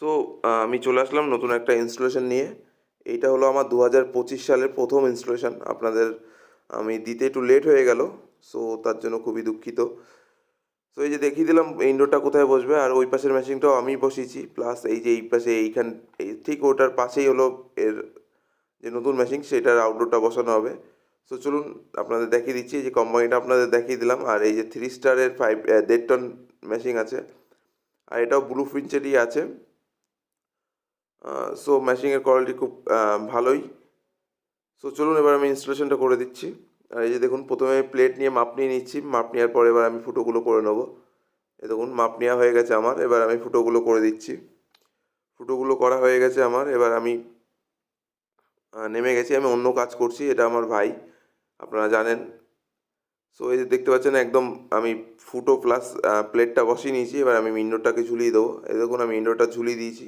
So আমি চলে আসলাম নতুন একটা ইনস্টলেশন নিয়ে। এইটা হলো আমার দু হাজার পঁচিশ সালের প্রথম ইনস্টলেশন আপনাদের, আমি দিতে একটু লেট হয়ে গেল সো তার জন্য খুবই দুঃখিত। সো এই যে দেখিয়ে দিলাম ইনডোরটা কোথায় বসবে, আর ওই পাশের মেশিনটাও আমি বসিয়েছি। প্লাস এই যে এই পাশে এইখান, এই ঠিক ওটার পাশেই হলো এর যে নতুন মেশিন সেটার আউটডোরটা বসানো হবে। সো চলুন, আপনাদের দেখিয়ে দিচ্ছি। এই যে কোম্পানিটা আপনাদের দেখিয়ে দিলাম, আর এই যে থ্রি স্টারের ফাইভ দেড় টন মেশিন আছে। আর এটাও ব্লু ফিঞ্চেরই আছে। সো মেশিনের কোয়ালিটি খুব ভালোই। সো চলুন এবার আমি ইনস্টলেশনটা করে দিচ্ছি। আর এই যে দেখুন, প্রথমে প্লেট নিয়ে মাপ নিয়ে নিচ্ছি। মাপ নেওয়ার পর এবার আমি ফুটোগুলো করে নেব। এই দেখুন মাপ নেওয়া হয়ে গেছে আমার। এবার আমি ফুটোগুলো করে দিচ্ছি। ফুটোগুলো করা হয়ে গেছে আমার। এবার আমি নেমে গেছি। আমি অন্য কাজ করছি। এটা আমার ভাই। আপনারা জানেন। সো এই যে দেখতে পাচ্ছেন, একদম আমি ফুটো প্লাস প্লেটটা বসিয়ে নিয়েছি। এবার আমি ইনডোরটাকে ঝুলিয়ে দেবো। এই দেখুন, আমি ইনডোরটা ঝুলিয়ে দিয়েছি।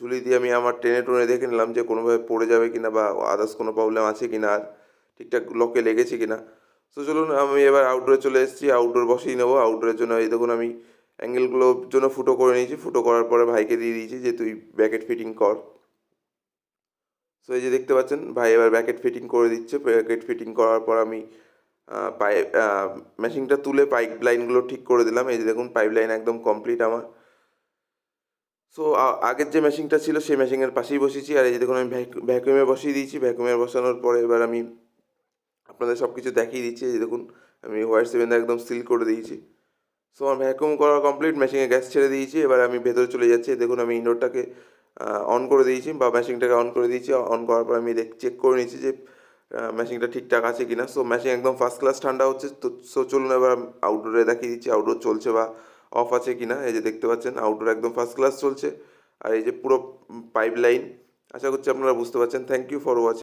ঝুলিয়ে দিয়ে আমি আমার টেনে টুনে দেখে নিলাম যে কোনোভাবে পড়ে যাবে কি না বা আদার্স কোনো প্রবলেম আছে কিনা আর ঠিকঠাক লকে লেগেছে কি না সো চলুন আমি এবার আউটডোরে চলে এসেছি আউটডোর বসিয়ে নেব। আউটডোরের জন্য এই দেখুন আমি অ্যাঙ্গেলগুলোর জন্য ফুটো করে নিয়েছি। ফুটো করার পরে ভাইকে দিয়ে দিয়েছি যে তুই ব্যাকেট ফিটিং কর। সো এই যে দেখতে পাচ্ছেন, ভাই এবার ব্যাকেট ফিটিং করে দিচ্ছে। ব্যাকেট ফিটিং করার পর আমি পাইপ মেশিনটা তুলে পাইপ লাইনগুলো ঠিক করে দিলাম। এই যে দেখুন পাইপ লাইন একদম কমপ্লিট আমার। সো আগের যে মেশিনটা ছিল, সেই মেশিনের পাশেই বসিয়েছি আর এই যে দেখুন, আমি ভ্যাকুমে বসিয়ে দিয়েছি। ভ্যাকুমে বসানোর পরে এবার আমি আপনাদের সব কিছু দেখিয়ে দিচ্ছি। এই দেখুন, আমি হোয়াইট সেভেনটা একদম সিল করে দিয়েছি। সো আমার ভ্যাকুম করা কমপ্লিট মেশিনে গ্যাস ছেড়ে দিয়েছি। এবার আমি ভেতরে চলে যাচ্ছি। দেখুন, আমি ইনডোরটাকে অন করে দিয়েছি বা মেশিনটাকে অন করে দিয়েছি। অন করার পর আমি চেক করে নিয়েছি যে মেশিনটা ঠিকঠাক আছে কিনা। সো মেশিন একদম ফার্স্ট ক্লাস ঠান্ডা হচ্ছে। তো সো চলুন এবার আউটডোরে দেখিয়ে দিচ্ছি। আউটডোর চলছে বা অফ আছে কি না এই যে দেখতে পাচ্ছেন আউটডোর একদম ফার্স্ট ক্লাস চলছে। আর এই যে পুরো পাইপ লাইন আশা করছি আপনারা বুঝতে পারছেন। Thank you for watching